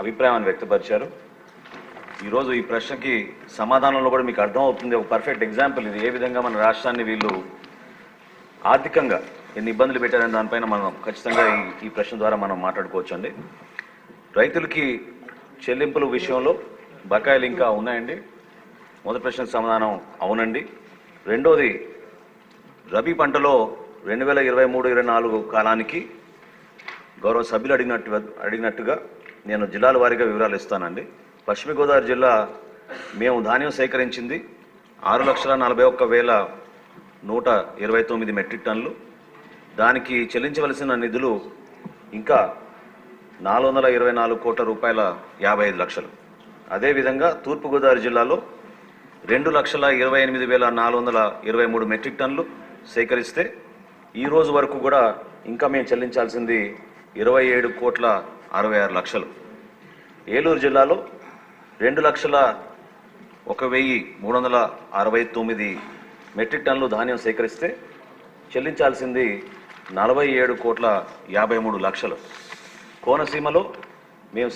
అభిప్రాయాన్ని వ్యక్తపరిచారు. ఈరోజు ఈ ప్రశ్నకి సమాధానంలో కూడా మీకు అర్థమవుతుంది. ఒక పర్ఫెక్ట్ ఎగ్జాంపుల్ ఇది. ఏ విధంగా మన రాష్ట్రాన్ని వీళ్ళు ఆర్థికంగా ఎన్ని ఇబ్బందులు పెట్టారనే దానిపైన మనం ఖచ్చితంగా ఈ ఈ ప్రశ్న ద్వారా మనం మాట్లాడుకోవచ్చు అండి రైతులకి చెల్లింపుల విషయంలో బకాయిలు ఇంకా ఉన్నాయండి. మొదటి ప్రశ్నకు సమాధానం అవునండి. రెండోది రబీ పంటలో రెండు వేల ఇరవై మూడు ఇరవై నాలుగు కాలానికి గౌరవ సభ్యులు అడిగినట్టు అడిగినట్టుగా నేను జిల్లాల వారీగా వివరాలు ఇస్తానండి. పశ్చిమ గోదావరి జిల్లా మేము ధాన్యం సేకరించింది ఆరు లక్షల నలభై ఒక్క వేల నూట ఇరవై తొమ్మిది మెట్రిక్ టన్నులు. దానికి చెల్లించవలసిన నిధులు ఇంకా నాలుగు వందల ఇరవై నాలుగు కోట్ల రూపాయల యాభై ఐదు లక్షలు. అదేవిధంగా తూర్పుగోదావరి జిల్లాలో రెండు లక్షల ఇరవై ఎనిమిది వేల నాలుగు వందల ఇరవై మూడు మెట్రిక్ టన్నులు సేకరిస్తే ఈ రోజు వరకు కూడా ఇంకా మేము చెల్లించాల్సింది ఇరవై ఏడు కోట్ల అరవై ఆరు లక్షలు. ఏలూరు జిల్లాలో రెండు లక్షల ఒక వెయ్యి మూడు వందల అరవై తొమ్మిది మెట్రిక్ టన్నులు ధాన్యం సేకరిస్తే చెల్లించాల్సింది నలభై ఏడు కోట్ల యాభై మూడు లక్షలు. కోనసీమలో